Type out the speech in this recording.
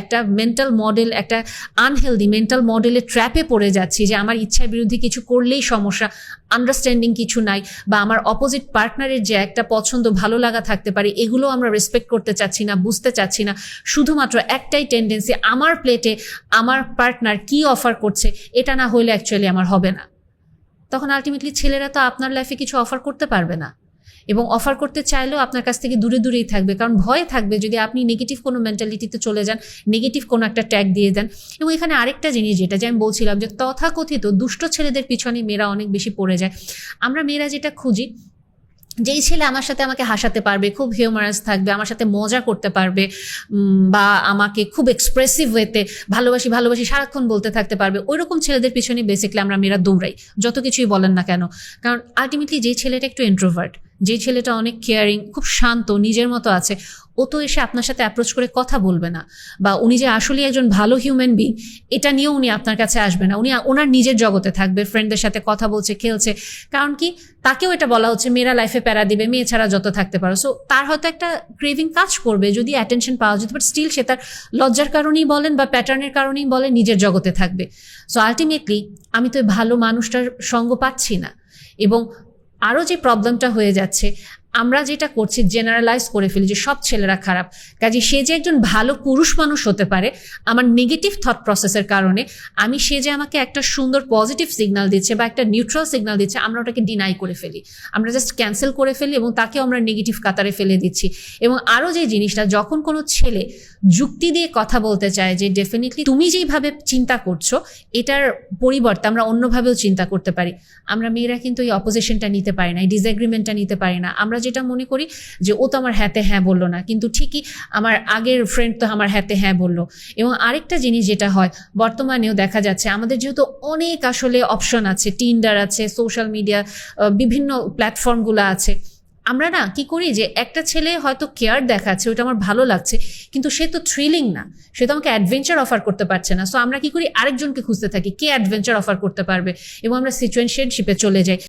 একটা mental model একটা unhealthy mental মডেলের ট্র্যাপে পড়ে যাচ্ছি যে আমার ইচ্ছার বিরুদ্ধে কিছু করলেই সমস্যা আন্ডারস্ট্যান্ডিং কিছু নাই বা আমার অপোজিট পার্টনারের যে একটা পছন্দ ভালো লাগা থাকতে পারে, এগুলো আমরা রেসপেক্ট করতে চাচ্ছি না, বুঝতে চাচ্ছি না। শুধুমাত্র একটাই টেন্ডেন্সি আমার প্লেটে আমার পার্টনার কি অফার করছে, এটা না হলে অ্যাকচুয়ালি আমার হবে না। তখন আলটিমেটলি ছেলেরা তো আপনার লাইফে কিছু অফার করতে পারবে না। এবং অফার করতে চাইলেও আপনার কাছ থেকে দূরে দূরেই থাকবে। কারণ ভয় থাকবে যদি আপনি নেগেটিভ কোনো মেন্টালিটিতে চলে যান নেগেটিভ কোনো একটা ট্যাগ দিয়ে দেন। এবং এখানে আরেকটা জিনিস যেটা যে আমি বলছিলাম যে তথাকথিত দুষ্ট ছেলেদের পিছনে মেয়েরা অনেক বেশি পড়ে যায়। আমরা মেয়েরা যেটা খুঁজি, যেই ছেলে আমার সাথে আমাকে হাসাতে পারবে, খুব হিউমারাস থাকবে, আমার সাথে মজা করতে পারবে বা আমাকে খুব এক্সপ্রেসিভ ওয়েতে ভালোবাসি ভালোবাসি, সারাক্ষণ বলতে থাকতে পারবে ওই রকম ছেলেদের পিছনে বেসিকলি আমরা মেয়েরা দৌড়াই। যত কিছুই বলেন না কেন। কারণ আলটিমেটলি যেই ছেলেটা একটু ইন্ট্রোভার্ট যে ছেলেটা অনেক কেয়ারিং খুব শান্ত, নিজের মতো আছে, ও তো এসে আপনার সাথে অ্যাপ্রোচ করে কথা বলবে না। বা উনি যে আসলে একজন ভালো হিউম্যান বিং এটা নিয়েও উনি আপনার কাছে আসবে না। উনি ওনার নিজের জগতে থাকবে ফ্রেন্ডদের সাথে কথা বলছে, খেলছে। কারণ কি? তাকেও এটা বলা হচ্ছে, মেয়েরা লাইফে প্যারা দিবে, মেয়ে ছাড়া যত থাকতে পারো। সো তার হয়তো একটা ক্রেভিং কাজ করবে, যদি অ্যাটেনশন পাওয়া যেত বাট স্টিল সে তার লজ্জার কারণেই বলেন বা প্যাটার্নের কারণেই বলেন, নিজের জগতে থাকবে। সো আলটিমেটলি আমি তো ভালো মানুষটার সঙ্গ পাচ্ছি না। এবং আরও যে প্রবলেমটা হয়ে যাচ্ছে আমরা যেটা করছি জেনারেলাইজ করে ফেলি যে সব ছেলেরা খারাপ। কাজে সে যে একজন ভালো পুরুষ মানুষ হতে পারে, আমার নেগেটিভ থট প্রসেসের কারণে আমি সে যে আমাকে একটা সুন্দর পজিটিভ সিগনাল দিচ্ছে বা একটা নিউট্রাল সিগনাল দিচ্ছে, আমরা ওটাকে ডিনাই করে ফেলি। আমরা জাস্ট ক্যান্সেল করে ফেলি এবং তাকেও আমরা নেগেটিভ কাতারে ফেলে দিচ্ছি। এবং আরও যে জিনিসটা, যখন কোনো ছেলে যুক্তি দিয়ে কথা বলতে চায় যে ডেফিনেটলি তুমি যেইভাবে চিন্তা করছ, এটার পরিবর্তে আমরা অন্যভাবেও চিন্তা করতে পারি। আমরা মেয়েরা কিন্তু এই অপোজিশনটা নিতে পারি না, এই ডিসএগ্রিমেন্টটা নিতে পারি না। আমরা যেটা মনে করি যে ও তো আমার হ্যাতে হ্যাঁ বলল না। কিন্তু ঠিকই আমার আগের ফ্রেন্ড তো আমার হ্যাতে হ্যাঁ বলল। এবং আরেকটা জিনিস যেটা হয়, বর্তমানেও দেখা যাচ্ছে আমাদের যেহেতু অনেক আসলে অপশন আছে টিন্ডার আছে সোশ্যাল মিডিয়া বিভিন্ন প্ল্যাটফর্মগুলো আছে। আমরা না কি করি যে একটা ছেলে হয়তো কেয়ার দেখাচ্ছে ওটা আমার ভালো লাগছে, কিন্তু সে তো থ্রিলিং না। সে তো আমাকে অ্যাডভেঞ্চার অফার করতে পারছে না। সো আমরা কি করি, আরেকজনকে খুঁজতে থাকি, কে অ্যাডভেঞ্চার অফার করতে পারবে? এবং আমরা সিচুয়েশনশিপে চলে যাই।